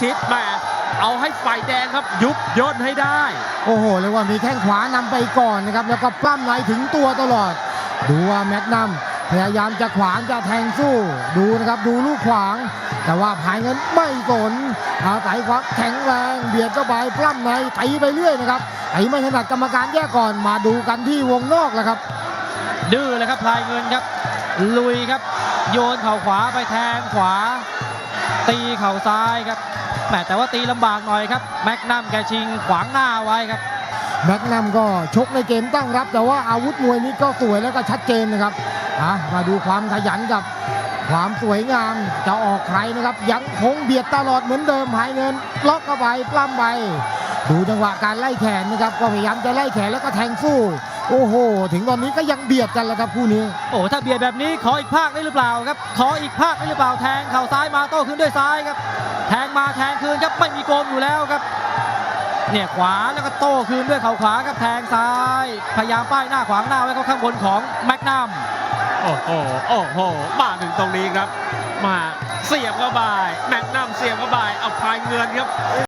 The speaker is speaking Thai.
ชิดแหมเอาให้ฝ่ายแดงครับยุบย่นให้ได้ โอ้โหเรียกว่ามีแข้งขวานำไปก่อนนะครับ แล้วก็ปล้ำในถึงตัวตลอด ดูว่าแม็กนัมพยายามจะขวางจะแทงสู้ดูนะครับดูลูกขวาง แต่ว่าภายเงินไม่สนอาศัยความแข็งแรงเบียดเข้าไปปล้ำในตีไปเรื่อยนะครับตีไม่ถนัดกรรมการแยกก่อนมาดูกันที่วงนอกแล้วครับ ดื้อเลยครับพลายเงินครับ ลุยครับ โยนเข่าขวาไปแทงขวา ตีเข่าซ้ายครับแหมแต่ว่าตีลำบากหน่อยครับแม็กนัมแกชิงขวางหน้าไว้ครับแม็กนัมก็ชกในเกมตั้งรับ แต่ว่าอาวุธมวยนี้ก็สวยแล้วก็ชัดเจนนะครับอะมาดูความขยันกับความสวยงามจะออกใครนะครับ ยังคงเบียดตลอดเหมือนเดิมหายเงินล็อกเข้าไปปล้ำไปดูจังหวะการไล่แขนนะครับก็พยายามจะไล่แขนแล้วก็แทงสู้ โอ้โห ถึงตอนนี้ก็ยังเบียดกันแล้วครับคู่นี้ โอ้ถ้าเบียดแบบนี้ขออีกภาคได้หรือเปล่าครับ ขออีกภาคได้หรือเปล่าแทงเข่าซ้ายมาโต้คืนด้วยซ้ายครับ แทงมาแทงคืนครับไม่มีโกงอยู่แล้วครับ เนี่ยขวาแล้วก็โต้คืนด้วยเข่าขวาครับแทงซ้าย พยายามป้ายหน้าขวางหน้าไว้เขาข้างบนของแม็กนัมโอ้โหโอ้โหมาถึงตรงนี้ครับ มาเสียบเข้าไปแม็กนัมเสียบเข้าไปเอาพายเงินครับ